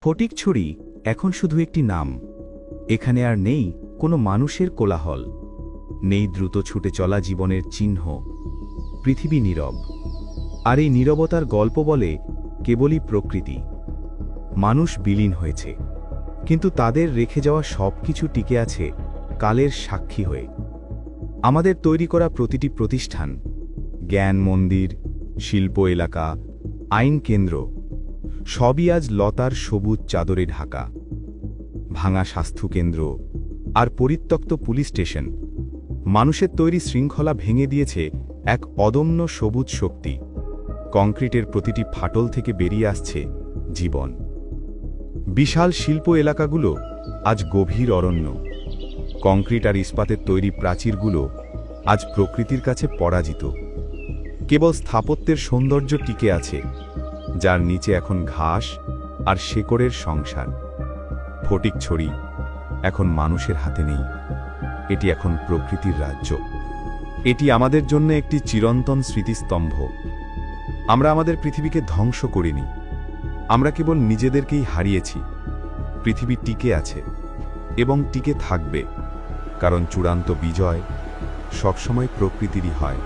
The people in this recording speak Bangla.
ফটিকছড়ি এখন শুধু একটি নাম। এখানে আর নেই কোনো মানুষের কোলাহল। নেই দ্রুত ছুটে চলা জীবনের চিহ্ন। পৃথিবী নীরব। আর এই নীরবতার গল্প বলে কেবলই প্রকৃতি। মানুষ বিলীন হয়েছে। কিন্তু তাদের রেখে যাওয়া সব কিছু টিকে আছে কালের সাক্ষী হয়ে। আমাদের তৈরি করা প্রতিটি প্রতিষ্ঠান, জ্ঞান মন্দির, শিল্প এলাকা, আইন কেন্দ্র সবই আজ লতার সবুজ চাদরে ঢাকা। ভাঙা স্বাস্থ্যকেন্দ্র আর পরিত্যক্ত পুলিশ স্টেশন। মানুষের তৈরি শৃঙ্খলা ভেঙে দিয়েছে এক অদম্য সবুজ শক্তি। কংক্রিটের প্রতিটি ফাটল থেকে বেরিয়ে আসছে জীবন। বিশাল শিল্প এলাকাগুলো আজ গভীর অরণ্য। কংক্রিট আর ইস্পাতের তৈরি প্রাচীরগুলো আজ প্রকৃতির কাছে পরাজিত। কেবল স্থাপত্যের সৌন্দর্য টিকে আছে। যার নিচে এখন ঘাস আর শেকড়ের সংসার। ফটিক ছড়ি এখন মানুষের হাতে নেই। এটি এখন প্রকৃতির রাজ্য। এটি আমাদের জন্য একটি চিরন্তন স্মৃতিস্তম্ভ। আমরা আমাদের পৃথিবীকে ধ্বংস করিনি। আমরা কেবল নিজেদেরকেই হারিয়েছি। পৃথিবী টিকে আছে এবং টিকে থাকবে, কারণ চূড়ান্ত বিজয় সবসময় প্রকৃতিরই হয়।